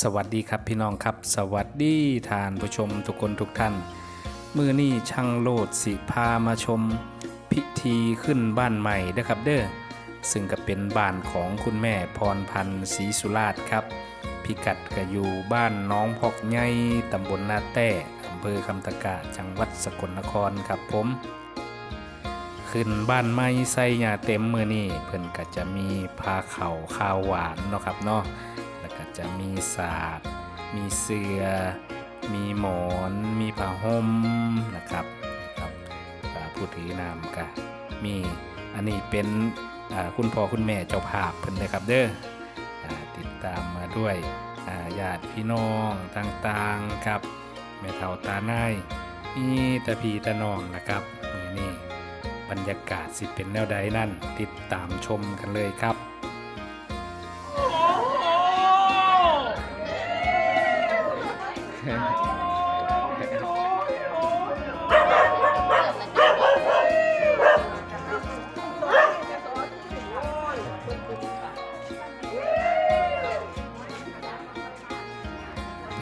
สวัสดีครับพี่น้องครับ สวัสดีทานผู้ชมทุกคนทุกท่าน มือนี่ช่างโลดสิพามาชม พิธีขึ้นบ้านใหม่นะครับเด้อซึ่งก็เป็นบ้านของคุณแม่พรพันธ์ศรีสุราชครับ พิกัดก็อยู่บ้านน้องพอกไงตำบลนาแต้อำเภอคำตะกาจังหวัดสกลนครครับผม ขึ้นบ้านไม้ใส่หญ้าเต็มมือนี่เพิ่นก็จะมีพาเข่าข้าวหวานเนาะครับเนาะ จะมีศาสตร์มีเสือ มีหมอน มีผ้าห่มนะครับนะครับผู้ถือนามก็มีอันนี้เป็นคุณพ่อคุณแม่เจ้าภาพเพิ่นเลยครับเด้อติดตามมาด้วยญาติพี่น้องต่างๆครับแม่เฒ่าตาหน้ายมีตาพีตาน้องนะครับนี้บรรยากาศสิเป็นแนวใดนั่นติดตามชมกันเลยครับ เพิ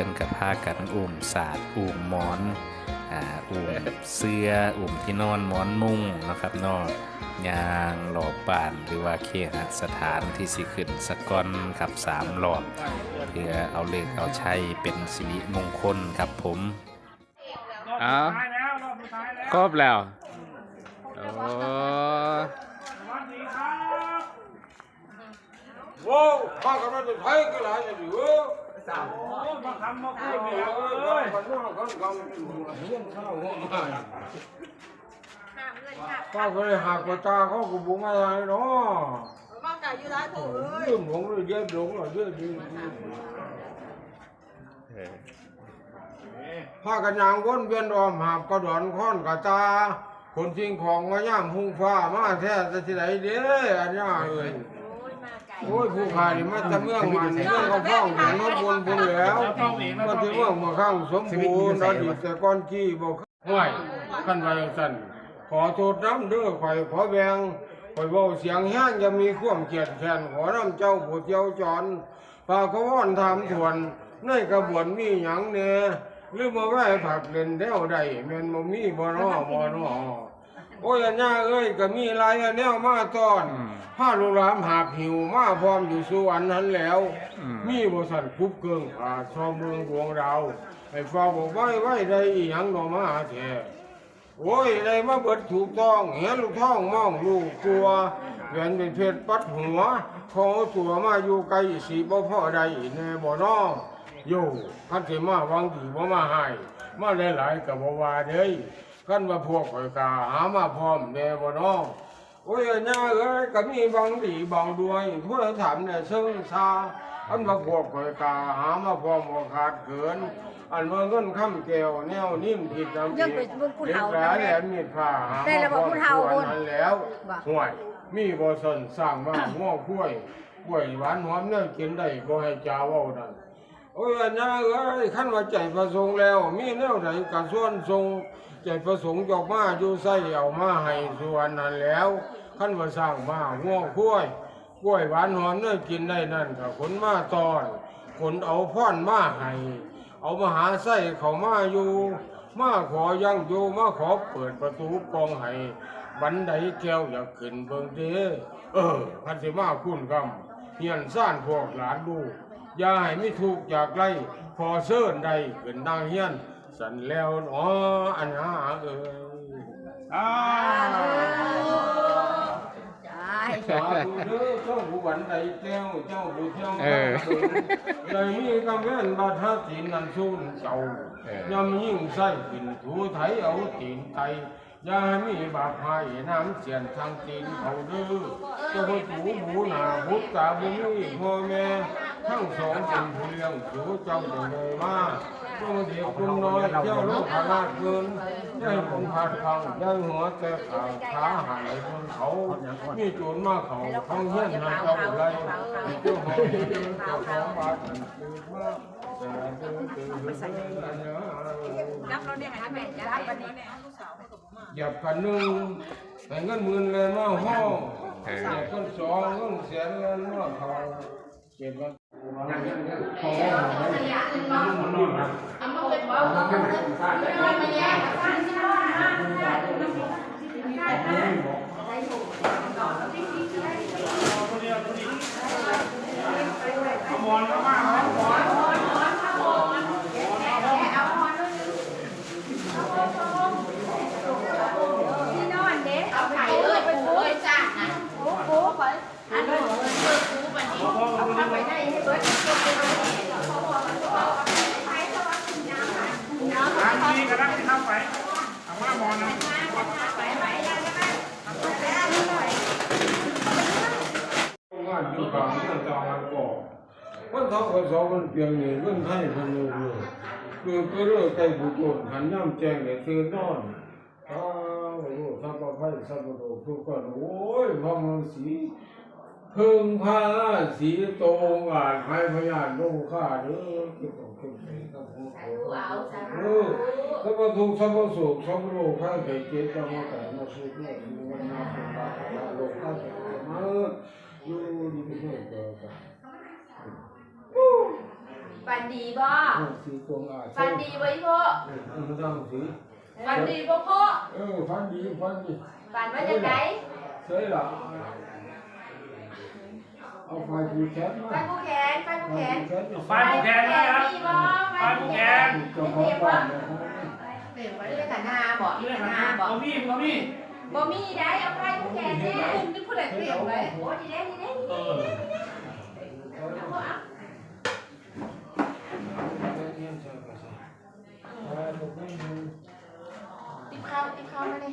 ่นกับพากันอุ่มศาสตร์อุ่มหมอน อ่าอุ่มเสื้ออุ่มที่นอนหมอนมุ้งนะครับเนอกยางหลอบป่านหรือว่าเคหสถานที่สิขึ้นสกอนครับสามหลอบเพื่อเอาเลิกเอาใช้เป็นสิริมงคลครับผมอ้าวท้ายแล้วรอบสุดท้ายแล้วครบแล้วโอ้สวัสดีครับโว้ข้ากำลังจะใช้ก็หลายอย่ สางอยู่เว้ยโอ้มาคำมาพูดเอ้เนี่ยเอ้ยมันว่าเขากำลังห่วงข้าวห่วม้ข้าก็เลยหักกระตาเขาก็บุ้งอะไรเนาะมากไก่อยู่ร้านถูเอ้ยเรื่องหลงเลยเย็บหลงเลยเยอะดีผ้ากันยางวนเวียนออมหาบกระดอนค้อนกระตาคนสิ่งของมาย่ามหุ่งฟ้ามาแท้จะที่ไหนเด้อันนี้เอ้ย โอ้ยมาไก่โอ้ยผู้ขายนี่มันจะเมืองมันเมืองเขาฟ้องอย่างโน้นบนบนแล้วต้องหนีนะมัต้นองหจะนีเมืองมาข้างสมบูรณ์อดีตแต่ก่อนขี้บอกห้วยขั้นไว้สั่นขอโทษน้ำเด้อข่อยขอแบงข่อยเว้าเสียงแห้งจะมีความเกลียดแค้นขอน้ำเจ้าผู้เจ้าจอนฝากเขาว่อนถามถวนในกระบวนมีหยังแน่หรือมาไหว้ผักเล่นแถวใดแม่นบ่มีบ่น้อบ่น้อ โอ้ยอันย่าเอ้ยก็มีหลายอันแนวมาตอนผ้าลูกหลานหาบหิวมาพร้อมอยู่สู่อันนั้นแล้วมีบริษัทคุบเกิงอาชอมเมืองดวงเราให้ฟังบอกไว้ไว้ได้อีหยังหนอมาหาแท้โอ้ยได้มาเบิดถูกต้องเห็นลูกท้องมองลูกกลัวเวียนเป็นเพชรปัดหัวขอตัวมาอยู่ไกลสีบ่พ่อใดแน่บ่น้องโย่คันสิมาหวังดีบ่มาให้มาหลายๆก็บ่ว่าเด้ย คันว่าพวกข่อยกาหามาพร้อมแน่บ่น้องโอ้ยย่าเอ้ยก็มีบางดีบางด้วยเพื่อถามเนี่ยซึ่งชาอันมาพวกข่อยกาหามาพร้อมบ่ขาดเกิน อันว่าเงินค้ำแก้วแนวนิ่มผิดน้ำยังเป็นผู้เด็กเฒ่าแหลแหลมมีดผ้าหาแต่ละบอกผู้เฒ่าคคนนนั้นแล้วว่าห่วย มีบ่สนสร้างมาง้อกล้วยกล้วยหวานหอมเนี่ยกินได้บ่ให้จาเว้านั่น โอ้ยย่าเอ้ยคันว่าใจประสงค์แล้ว มีแนวใดก็ส่วนทรง ใจประสงค์จอกมาอยู่ใส่เอามาให้ส่วนนั้นแล้วคันว่าสร้างมาง้อกล้วยกล้วยหวานหอมเนี่ยกินได้นั่นก็ขนมาตอนขนเอาพ่อนมาให้เอามาหาไส้เขามาอยู่ มาขอยังอยู่มาขอเปิดประตูกองให้บันไดแก้วอยากขึ้นเบิ่งเด้เออพันสิมาคุณกำเฮียนซ่านพวกหลานดูอย่าให้ไม่ถูกข์จากไรพอเซิ่นใดขึ้นนางเฮียน สันแล้วอ๋ออันหาเอ้ยอ่าสาธุเด้อเจ้าผู้บันไดแก้วเจ้าผู้เที่ยงเออเลยมีกำเว้นบาทาศีลนันสูนเจ้าเออยำยิ่งไส้กินถูไถเอาตีนไตอย่าให้มีบาปหายน้ำเสียนทางตีนเขาเด้อเจ้าพ่อถูหมูหนาพุทธาบุมีพ่อแม่ทั้งสองเป็นผู้เลี้ยงถูเจ้าจะเลยมา ตัวเด็กคุณน้อยเจ้าลูกขนาดเกินได้ผมผ่านฟังได้หัวแต่ขาขาหายบนเขามีโจรมาเขาท้องเฮี้ยนนายเจ้าอะไรเจ้าของเจ้าของบ้านตื่นมาจับเราเนี่ยค่ะแม่จะรับวันนี้หยับกันหนึ่งแต่เงินหมื่นเลยมาห้องเออเงินสองเงินแสนเลยมาเขาเก็บมา ของหเอาหมอนเข้ามาเอาหมอน ที่นอนเด็กเอาไข่เอ้ยไปปูเอ้ยจ้านะปูปูไปอันนี้เอ้ยปูบันนี้เอาเข้าไปได้ให้เบิร์ด ที่ก็ได้ที่เข้าไปเอามามอนนะงานอยู่กลางเรื่องจางานก่อมันทำคนสองมันเพียงนี่เรื่องให้คนอยู่คือก็เรื่องใจบุตรหันย่ำแจงเนี่ยคือนอนอ้าวโอ้สัพพะไพสัพพะโลทุกคนโอ้ยพระมังสี พิ่งพาราสีโตงอาจให้พยานลงข้าเด้อคิดต้องคิดไปกับผู้คนเออสัพพทุกสัพพสุขสัพพโลกข้าเกิดเจตมาแต่มาสุขเนี่ยมีวันนาสุขาโลกข้าเกิดมาอยู่ดีไม่เกิดกันฟันดีบ่สีตรงอาฟันดีไว้พ่อมันต้องสีฟันดีบ่พ่อเออฟันดีฟันดีฟันว่าจะไหนเสยละ เอาไฟผูกแขนมาฟันผู้แขนฟันผู้แขนไฟผูกแขนนะครับมีบ่ไฟผู้แขนเจ้าของบ้านเนี่ยเต็มไว้เลยกันหน้าบ่เรื่องหนะน้าบ่เอามีดเอามีดบ่มีได้เอาไฟผู้แขนแน่คุณนี่ผู้ใดเปรียบเลยโอ้ดีเด้ดีเด้เออติ๊บข้าวติ๊บข้าวมาเลย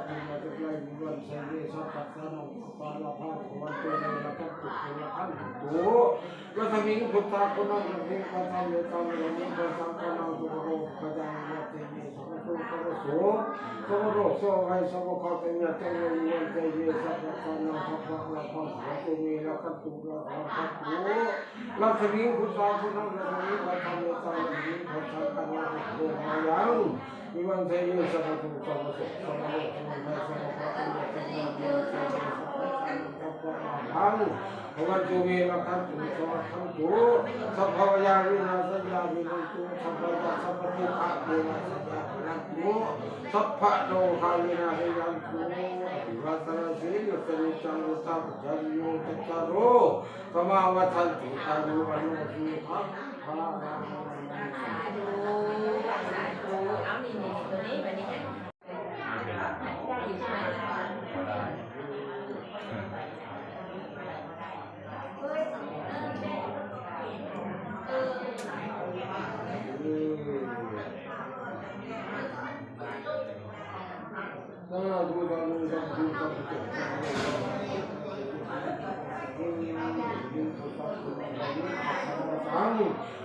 รีสัพพะสนองสัพพะละภาสวันเตมิละกัปปุละภาสัพพุลัทมิงพุทธะคุณังละมิงปัสสาวะตังยมิงปัสสังฆนังทุโรยังวิวันเทยิสัพพะทุกสัพพะสุขสัพพะโลกสัพพะสัพพะขะเตนะเตนะมุวันเสรีสัพพะสนองสัพพะละภาสัพพุพวันตุเมละคันตุสวัสดิ์ตุสัพพะยาวินาสยาวินันตุสัพพะยาสัพพะทุกขะเวนนันตุสัพพะโลกาวิ นาสยันตุวัตระสียุตริจังุตัพจันโยตตารโรสมาวัฏันติอายุวันโนสุขังภาลัง สาธุสาธุเอานี่นี่ตัวนี้แบบนี้ได้อยู่ใช่ไหม สาธุสาธุสาธุสาธุ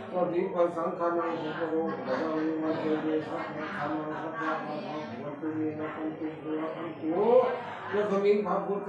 สัง ปฏิปัสสังฆานังสุขโลกะดังมัจเจเดสัพพะธรรมังสัพพะมะวัตุเมนะคันตุสุระคันตุยะขมิงภาพุทธ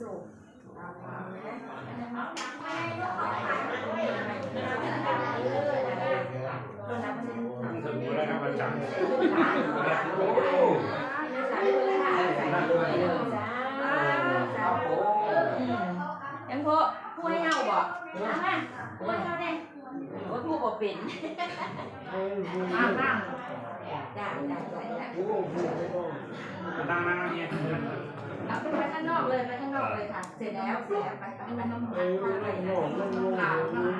มีสีสุกยังพอผู้ให้เฮาบ่มามาผู้ให้เฮาได้ว่าผู้บ่เป็นมามาได้ได้ได้ได้ตั้งหน้าเนี่ย เอาไปข้างนอกเลยไปข้างนอกเลยค่ะ เสร็จแล้วเสร็จแล้วไปไปไปน้ำมันไปน้ำมักข้างในน้ำมันน้ำ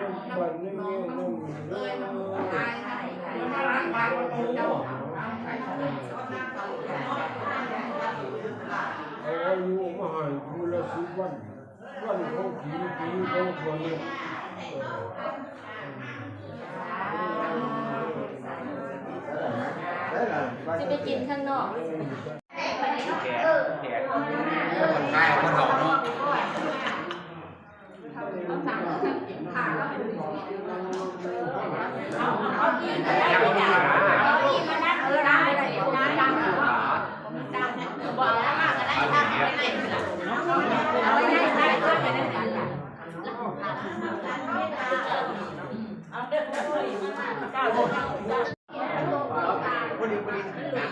คนใกล้คนหอมเนาะ เอาอีมานั่งเออได้ได้ได้ได้บอกแล้วมาก็ได้ทำไปไหนเอาไปได้ได้ก็ไปได้กันล่ะ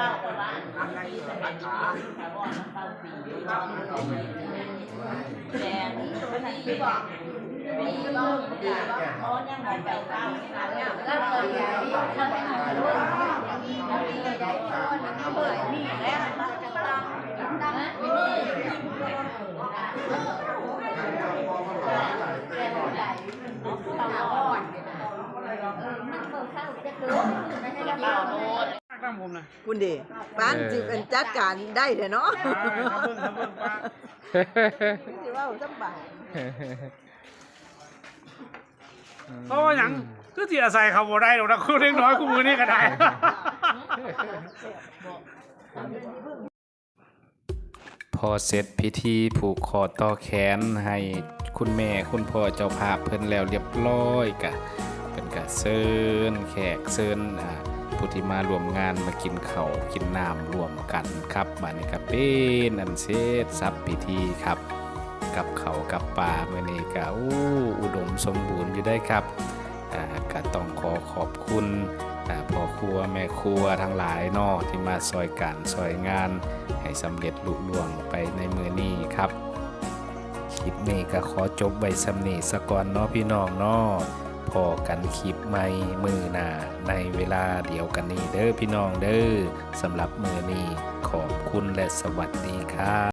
มเลยยินดีด้วยยังเพิ่นเพิ่นเนี่ยเพิ่นสีนี้วนอกไปจากลุงสาวเพิ่นสีนี้แหละตั้งผมนะคุณดีป้านจิเป็นจัดการได้เถอะเนาะทำเบิ้งทำเบิ้งป้าสิว่าสบายเพราะว่าหยังก็ที่อาศัยเขาบ่ได้หรอกนะคุณเล็กน้อยคู่มือนี่ก็ได้พอเสร็จพิธีผูกคอต่อแขนให้คุณแม่คุณพ่อเจ้าภาพเพิ่นแล้วเรียบร้อยกะเพิ่นกะเชิญแขกเชิญอ่า ผู้ที่มารวมงานมากินเข้ากินน้ำรวมกันครับบัดนี้ก็เป็นอันเสร็จสับพิธีครับ กับเขากับปลาเมื่อนี้ก็อู้อุดมสมบูรณ์อยู่ได้ครับอ่าก็ต้องขอขอบคุณอ่าพ่อครัวแม่ครัวทั้งหลายนอที่มาซอยการซอยงาน ให้สำเร็จลุล่วงไปในมือนี้ครับคลิปนี้ก็ขอจบไว้สำนีสะก่อนเนาะพี่น้องเนาะ พอกันคลิปใหม่มือหน้าในเวลาเดียวกันนี้เด้อพี่น้องเด้อสำหรับมือนี้ขอบคุณและสวัสดีครับ